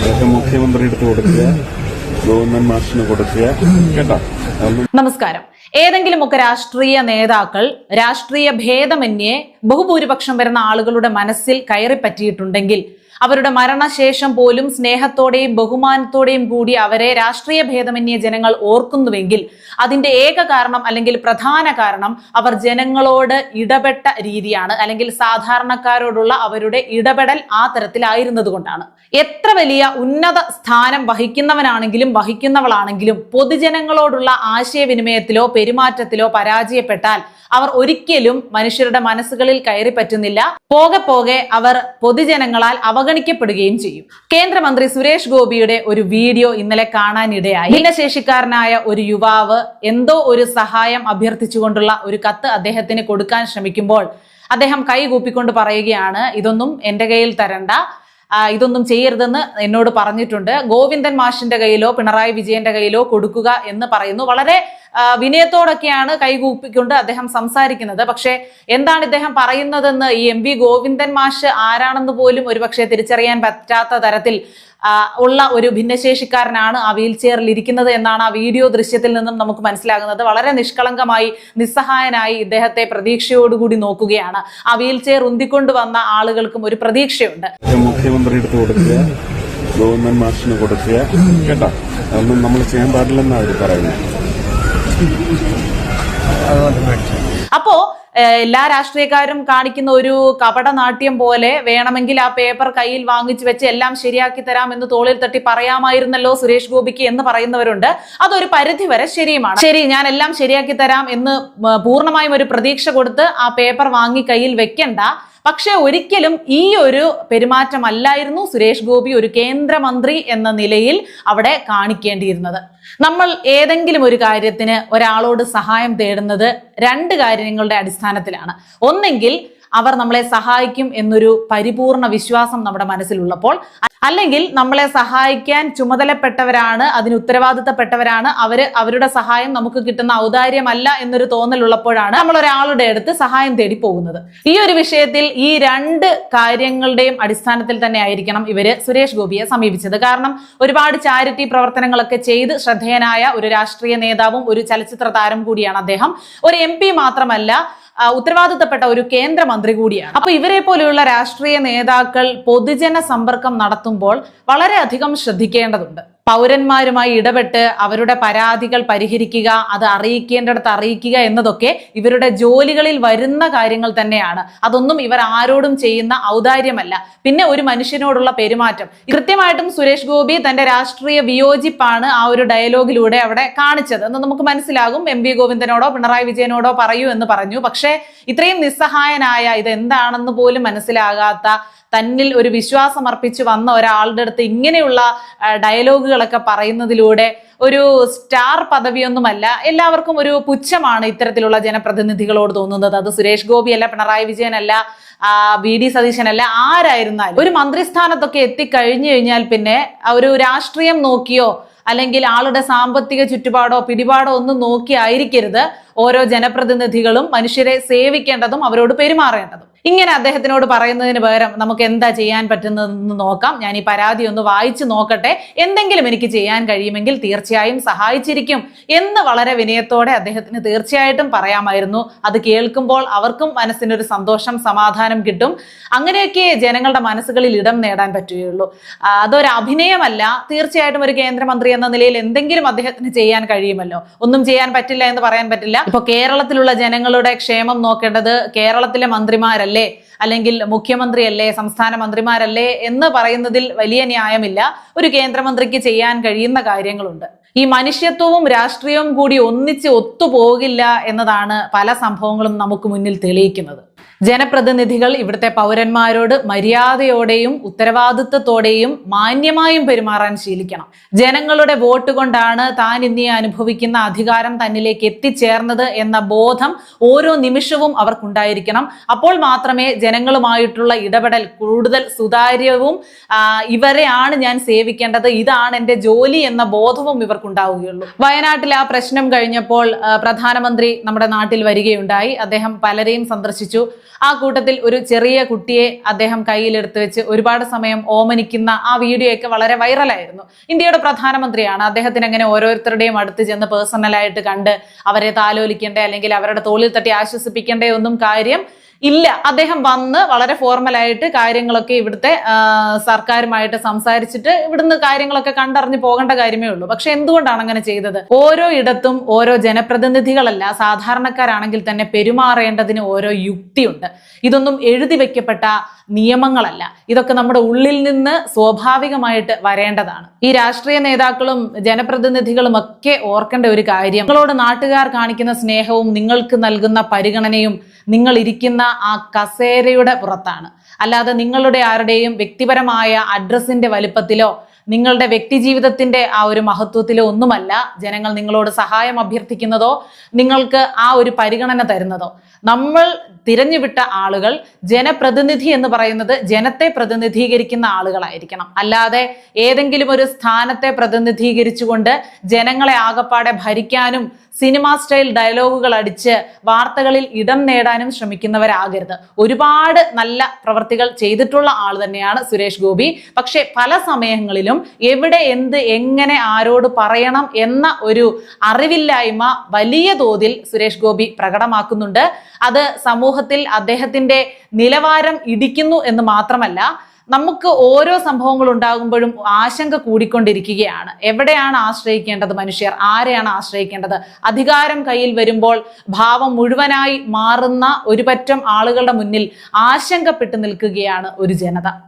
അതൊക്കെ മുഖ്യമന്ത്രി എടുത്ത് കൊടുക്കുക ഗവൺമെന്റ് മാഷിന് കൊടുക്കുക കേട്ടോ നമസ്കാരം. ഏതെങ്കിലുമൊക്കെ രാഷ്ട്രീയ നേതാക്കൾ രാഷ്ട്രീയ ഭേദമന്യേ ബഹുഭൂരിപക്ഷം വരുന്ന ആളുകളുടെ മനസ്സിൽ കയറി പറ്റിയിട്ടുണ്ടെങ്കിൽ അവരുടെ മരണശേഷം പോലും സ്നേഹത്തോടെയും ബഹുമാനത്തോടെയും കൂടി അവരെ രാഷ്ട്രീയ ഭേദമന്യേ ജനങ്ങൾ ഓർക്കുന്നുവെങ്കിൽ അതിന്റെ ഏക കാരണം അല്ലെങ്കിൽ പ്രധാന കാരണം അവർ ജനങ്ങളോട് ഇടപെട്ട രീതിയാണ്. അല്ലെങ്കിൽ സാധാരണക്കാരോടുള്ള അവരുടെ ഇടപെടൽ ആ തരത്തിലായിരുന്നത് കൊണ്ടാണ് എത്ര വലിയ ഉന്നത സ്ഥാനം വഹിക്കുന്നവനാണെങ്കിലും വഹിക്കുന്നവളാണെങ്കിലും പൊതുജനങ്ങളോടുള്ള ആശയവിനിമയത്തിലോ പെരുമാറ്റത്തിലോ പരാജയപ്പെട്ടാൽ അവർ ഒരിക്കലും മനുഷ്യരുടെ മനസ്സുകളിൽ കയറി പറ്റുന്നില്ല. പോകെ പോകെ അവർ പൊതുജനങ്ങളാൽ അവഗണിക്കപ്പെടുകയും ചെയ്യും. കേന്ദ്രമന്ത്രി സുരേഷ് ഗോപിയുടെ ഒരു വീഡിയോ ഇന്നലെ കാണാനിടയായി. ഭിന്നശേഷിക്കാരനായ ഒരു യുവാവ് എന്തോ ഒരു സഹായം അഭ്യർത്ഥിച്ചുകൊണ്ടുള്ള ഒരു കത്ത് അദ്ദേഹത്തിന് കൊടുക്കാൻ ശ്രമിക്കുമ്പോൾ അദ്ദേഹം കൈകൂപ്പിക്കൊണ്ട് പറയുകയാണ് ഇതൊന്നും എന്റെ കയ്യിൽ തരണ്ട. ഇതൊന്നും ചെയ്യരുതെന്ന് എന്നോട് പറഞ്ഞിട്ടുണ്ട്. ഗോവിന്ദൻ മാഷിന്റെ കയ്യിലോ പിണറായി വിജയന്റെ കയ്യിലോ കൊടുക്കുക എന്ന് പറയുന്നു. വളരെ വിനയത്തോടൊക്കെയാണ് കൈകൂപ്പിക്കൊണ്ട് അദ്ദേഹം സംസാരിക്കുന്നത്. പക്ഷേ എന്താണ് ഇദ്ദേഹം പറയുന്നതെന്ന് ഈ എം വി ഗോവിന്ദൻ മാഷ് ആരാണെന്ന് പോലും ഒരുപക്ഷെ തിരിച്ചറിയാൻ പറ്റാത്ത തരത്തിൽ ഉള്ള ഒരു ഭിന്നശേഷിക്കാരനാണ് ആ വീൽ ചെയറിൽ ഇരിക്കുന്നത് എന്നാണ് ആ വീഡിയോ ദൃശ്യത്തിൽ നിന്നും നമുക്ക് മനസ്സിലാകുന്നത്. വളരെ നിഷ്കളങ്കമായി നിസ്സഹായനായി ഇദ്ദേഹത്തെ പ്രതീക്ഷയോടുകൂടി നോക്കുകയാണ്. ആ വീൽ ചെയർ ഉന്തിക്കൊണ്ട് വന്ന ആളുകൾക്കും ഒരു പ്രതീക്ഷയുണ്ട്. അതൊക്കെ മുഖ്യമന്ത്രി എടുത്ത് കൊടുക്കുക ഗവൺമെന്റ് മാഷിന് കൊടുക്കുക. കേട്ടോ അതൊന്നും നമ്മൾ ചെയ്യാൻ പാടില്ലെന്നാണ് അവർ പറയുന്നത്. അപ്പോ എല്ലാ രാഷ്ട്രീയക്കാരും കാണിക്കുന്ന ഒരു കപട നാട്യം പോലെ വേണമെങ്കിൽ ആ പേപ്പർ കയ്യിൽ വാങ്ങിച്ചു വെച്ച് എല്ലാം ശരിയാക്കി തരാം എന്ന് തോളിൽ തട്ടി പറയാമായിരുന്നല്ലോ സുരേഷ് ഗോപിക്ക് എന്ന് പറയുന്നവരുണ്ട്. അതൊരു പരിധി വരെ ശരിയുമാണ്. ശരി ഞാൻ എല്ലാം ശരിയാക്കി തരാം എന്ന് പൂർണമായും ഒരു പ്രതീക്ഷ കൊടുത്ത് ആ പേപ്പർ വാങ്ങി കയ്യിൽ വെക്കണ്ട. പക്ഷെ ഒരിക്കലും ഈ ഒരു പെരുമാറ്റമല്ലായിരുന്നു സുരേഷ് ഗോപി ഒരു കേന്ദ്രമന്ത്രി എന്ന നിലയിൽ അവിടെ കാണിക്കേണ്ടിയിരുന്നത്. നമ്മൾ ഏതെങ്കിലും ഒരു കാര്യത്തിന് ഒരാളോട് സഹായം തേടുന്നത് രണ്ട് കാര്യങ്ങളുടെ അടിസ്ഥാനത്തിലാണ്. ഒന്നെങ്കിൽ അവർ നമ്മളെ സഹായിക്കും എന്നൊരു പരിപൂർണ വിശ്വാസം നമ്മുടെ മനസ്സിലുള്ളപ്പോൾ അല്ലെങ്കിൽ നമ്മളെ സഹായിക്കാൻ ചുമതലപ്പെട്ടവരാണ് അതിന് ഉത്തരവാദിത്തപ്പെട്ടവരാണ് അവർ അവരുടെ സഹായം നമുക്ക് കിട്ടുന്ന ഔദാര്യമല്ല എന്നൊരു തോന്നലുള്ളപ്പോഴാണ് നമ്മൾ ഒരാളുടെ അടുത്ത് സഹായം തേടി പോകുന്നത് ഈ ഒരു വിഷയത്തിൽ ഈ രണ്ട് കാര്യങ്ങളുടെയും അടിസ്ഥാനത്തിൽ തന്നെ ആയിരിക്കണം ഇവർ സുരേഷ് ഗോപിയെ സമീപിച്ചത്. കാരണം ഒരുപാട് ചാരിറ്റി പ്രവർത്തനങ്ങളൊക്കെ ചെയ്ത് ശ്രദ്ധേയനായ ഒരു രാഷ്ട്രീയ നേതാവും ഒരു ചലച്ചിത്ര താരം കൂടിയാണ് അദ്ദേഹം. ഒരു എം മാത്രമല്ല ഉത്തരവാദിത്തപ്പെട്ട ഒരു കേന്ദ്രമന്ത്രി കൂടിയാണ്. അപ്പൊ ഇവരെ പോലെയുള്ള രാഷ്ട്രീയ നേതാക്കൾ പൊതുജന സമ്പർക്കം നടത്തുമ്പോൾ വളരെയധികം ശ്രദ്ധിക്കേണ്ടതുണ്ട്. പൗരന്മാരുമായി ഇടപെട്ട് അവരുടെ പരാതികൾ പരിഹരിക്കുക അത് അറിയിക്കേണ്ടിടത്ത് അറിയിക്കുക എന്നതൊക്കെ ഇവരുടെ ജോലികളിൽ വരുന്ന കാര്യങ്ങൾ തന്നെയാണ്. അതൊന്നും ഇവർ ആരോടും ചെയ്യുന്ന ഔദാര്യമല്ല. പിന്നെ ഒരു മനുഷ്യനോടുള്ള പെരുമാറ്റം. കൃത്യമായിട്ടും സുരേഷ് ഗോപി തന്റെ രാഷ്ട്രീയ വിയോജിപ്പാണ് ആ ഒരു ഡയലോഗിലൂടെ അവിടെ കാണിച്ചത്. എന്ന് നമുക്ക് മനസ്സിലാകും. എം വി ഗോവിന്ദനോടോ പിണറായി വിജയനോടോ പറയൂ എന്ന് പറഞ്ഞു. പക്ഷേ ഇത്രയും നിസ്സഹായനായ ഇത് എന്താണെന്ന് പോലും മനസ്സിലാകാത്ത തന്നിൽ ഒരു വിശ്വാസം അർപ്പിച്ച് വന്ന ഒരാളുടെ അടുത്ത് ഇങ്ങനെയുള്ള ഡയലോഗുകളൊക്കെ പറയുന്നതിലൂടെ ഒരു സ്റ്റാർ പദവിയൊന്നുമല്ല എല്ലാവർക്കും ഒരു പുച്ഛമാണ് ഇത്തരത്തിലുള്ള ജനപ്രതിനിധികളോട് തോന്നുന്നത്. അത് സുരേഷ് ഗോപിയല്ല പിണറായി വിജയനല്ല വി ഡി സതീശനല്ല ആരായിരുന്നാലും. ഒരു മന്ത്രിസ്ഥാനത്തൊക്കെ എത്തിക്കഴിഞ്ഞു കഴിഞ്ഞാൽ പിന്നെ ഒരു രാഷ്ട്രീയം നോക്കിയോ അല്ലെങ്കിൽ ആളുടെ സാമ്പത്തിക ചുറ്റുപാടോ പിടിപാടോ ഒന്നും നോക്കിയായിരിക്കരുത്. ഓരോ ജനപ്രതിനിധികളും മനുഷ്യരെ സേവിക്കേണ്ടതും അവരോട് പെരുമാറേണ്ടതും. ഇങ്ങനെ അദ്ദേഹത്തിനോട് പറയുന്നതിന് പകരം നമുക്ക് എന്താ ചെയ്യാൻ പറ്റുന്നതെന്ന് നോക്കാം. ഞാൻ ഈ പരാതി ഒന്ന് വായിച്ചു നോക്കട്ടെ. എന്തെങ്കിലും എനിക്ക് ചെയ്യാൻ കഴിയുമെങ്കിൽ തീർച്ചയായും സഹായിച്ചിരിക്കും എന്ന് വളരെ വിനയത്തോടെ അദ്ദേഹത്തിന് തീർച്ചയായിട്ടും പറയാമായിരുന്നു. അത് കേൾക്കുമ്പോൾ അവർക്കും മനസ്സിനൊരു സന്തോഷം സമാധാനം കിട്ടും. അങ്ങനെയൊക്കെ ജനങ്ങളുടെ മനസ്സുകളിൽ ഇടം നേടാൻ പറ്റുകയുള്ളൂ. അതൊരു അഭിനയമല്ല. തീർച്ചയായിട്ടും ഒരു കേന്ദ്രമന്ത്രി എന്ന നിലയിൽ എന്തെങ്കിലും അദ്ദേഹത്തിന് ചെയ്യാൻ കഴിയുമല്ലോ. ഒന്നും ചെയ്യാൻ പറ്റില്ല എന്ന് പറയാൻ പറ്റില്ല. ഇപ്പൊ കേരളത്തിലുള്ള ജനങ്ങളുടെ ക്ഷേമം നോക്കേണ്ടത് കേരളത്തിലെ മന്ത്രിമാരല്ലേ. അല്ലെങ്കിൽ മുഖ്യമന്ത്രിയല്ലേ സംസ്ഥാന മന്ത്രിമാരല്ലേ എന്ന് പറയുന്നതിൽ വലിയ ന്യായമില്ല. ഒരു കേന്ദ്രമന്ത്രിക്ക് ചെയ്യാൻ കഴിയുന്ന കാര്യങ്ങളുണ്ട്. ഈ മനുഷ്യത്വവും രാഷ്ട്രീയവും കൂടി ഒന്നിച്ച് ഒത്തുപോകില്ല എന്നതാണ് പല സംഭവങ്ങളും നമുക്ക് മുന്നിൽ തെളിയിക്കുന്നത്. ജനപ്രതിനിധികൾ ഇവിടുത്തെ പൗരന്മാരോട് മര്യാദയോടെയും ഉത്തരവാദിത്വത്തോടെയും മാന്യമായും പെരുമാറാൻ ശീലിക്കണം. ജനങ്ങളുടെ വോട്ട് കൊണ്ടാണ് താൻ ഇന്നീ അനുഭവിക്കുന്ന അധികാരം തന്നിലേക്ക് എത്തിച്ചേർന്നത് എന്ന ബോധം ഓരോ നിമിഷവും അവർക്കുണ്ടായിരിക്കണം. അപ്പോൾ മാത്രമേ ജനങ്ങളുമായിട്ടുള്ള ഇടപെടൽ കൂടുതൽ സുതാര്യവും ഇവരെയാണ് ഞാൻ സേവിക്കേണ്ടത് ഇതാണ് എന്റെ ജോലി എന്ന ബോധവും ഇവർക്കുണ്ടാവുകയുള്ളൂ വയനാട്ടിൽ ആ പ്രശ്നം കഴിഞ്ഞപ്പോൾ പ്രധാനമന്ത്രി നമ്മുടെ നാട്ടിൽ വരികയുണ്ടായി. അദ്ദേഹം പലരെയും സന്ദർശിച്ചു. ആ കൂട്ടത്തിൽ ഒരു ചെറിയ കുട്ടിയെ അദ്ദേഹം കയ്യിലെടുത്ത് വെച്ച് ഒരുപാട് സമയം ഓമനിക്കുന്ന ആ വീഡിയോ ഒക്കെ വളരെ വൈറലായിരുന്നു. ഇന്ത്യയുടെ പ്രധാനമന്ത്രിയാണ്. അദ്ദേഹത്തിന് അങ്ങനെ ഓരോരുത്തരുടെയും അടുത്ത് ചെന്ന് പേഴ്സണലായിട്ട് കണ്ട് അവരെ താലോലിക്കേണ്ടേ അല്ലെങ്കിൽ അവരുടെ തോളിൽ തട്ടി ആശ്വസിപ്പിക്കേണ്ടേ ഒന്നും കാര്യം ഇല്ല അദ്ദേഹം വന്ന് വളരെ ഫോർമലായിട്ട് കാര്യങ്ങളൊക്കെ ഇവിടുത്തെ സർക്കാരുമായിട്ട് സംസാരിച്ചിട്ട് ഇവിടുന്ന് കാര്യങ്ങളൊക്കെ കണ്ടറിഞ്ഞ് പോകേണ്ട കാര്യമേ ഉള്ളൂ. പക്ഷെ എന്തുകൊണ്ടാണ് അങ്ങനെ ചെയ്തത്? ഓരോ ഇടത്തും ഓരോ ജനപ്രതിനിധികളല്ല സാധാരണക്കാരാണെങ്കിൽ തന്നെ പെരുമാറേണ്ടതിന് ഓരോ യുക്തിയുണ്ട്. ഇതൊന്നും എഴുതി വെക്കപ്പെട്ട നിയമങ്ങളല്ല. ഇതൊക്കെ നമ്മുടെ ഉള്ളിൽ നിന്ന് സ്വാഭാവികമായിട്ട് വരേണ്ടതാണ്. ഈ രാഷ്ട്രീയ നേതാക്കളും ജനപ്രതിനിധികളും ഒക്കെ ഓർക്കേണ്ട ഒരു കാര്യം. നിങ്ങളോട് നാട്ടുകാർ കാണിക്കുന്ന സ്നേഹവും നിങ്ങൾക്ക് നൽകുന്ന പരിഗണനയും നിങ്ങൾ ഇരിക്കുന്ന ആ കസേരയുടെ പുറത്താണ്. അല്ലാതെ നിങ്ങളുടെ ആരുടെയും വ്യക്തിപരമായ അഡ്രസ്സിന്റെ വലിപ്പത്തിലോ നിങ്ങളുടെ വ്യക്തിജീവിതത്തിന്റെ ആ ഒരു മഹത്വത്തിലോ ഒന്നുമല്ല ജനങ്ങൾ നിങ്ങളോട് സഹായം അഭ്യർത്ഥിക്കുന്നതോ നിങ്ങൾക്ക് ആ ഒരു പരിഗണന തരുന്നതോ. നമ്മൾ തിരഞ്ഞുവിട്ട ആളുകൾ ജനപ്രതിനിധി എന്ന് പറയുന്നത് ജനത്തെ പ്രതിനിധീകരിക്കുന്ന ആളുകളായിരിക്കണം. അല്ലാതെ ഏതെങ്കിലും ഒരു സ്ഥാനത്തെ പ്രതിനിധീകരിച്ചുകൊണ്ട് ജനങ്ങളെ ആകപ്പാടെ ഭരിക്കാനും സിനിമാ സ്റ്റൈൽ ഡയലോഗുകൾ അടിച്ച് വാർത്തകളിൽ ഇടം നേടാനും ശ്രമിക്കുന്നവരാകരുത്. ഒരുപാട് നല്ല പ്രവർത്തികൾ ചെയ്തിട്ടുള്ള ആൾ തന്നെയാണ് സുരേഷ് ഗോപി. പക്ഷേ പല സമയങ്ങളിലും എവിടെ എന്ത് എങ്ങനെ ആരോട് പറയണം എന്ന ഒരു അറിവില്ലായ്മ വലിയ തോതിൽ സുരേഷ് ഗോപി പ്രകടമാക്കുന്നുണ്ട്. അത് സമൂഹത്തിൽ അദ്ദേഹത്തിന്റെ നിലവാരം ഇടിക്കുന്നു എന്ന് മാത്രമല്ല നമുക്ക് ഓരോ സംഭവങ്ങൾ ഉണ്ടാകുമ്പോഴും ആശങ്ക കൂടിക്കൊണ്ടിരിക്കുകയാണ്. എവിടെയാണ് ആശ്രയിക്കേണ്ടത് മനുഷ്യർ? ആരെയാണ് ആശ്രയിക്കേണ്ടത്? അധികാരം കയ്യിൽ വരുമ്പോൾ ഭാവം മുഴുവനായി മാറുന്ന ഒരുപറ്റം ആളുകളുടെ മുന്നിൽ ആശങ്കപ്പെട്ടു നിൽക്കുകയാണ് ഒരു ജനത.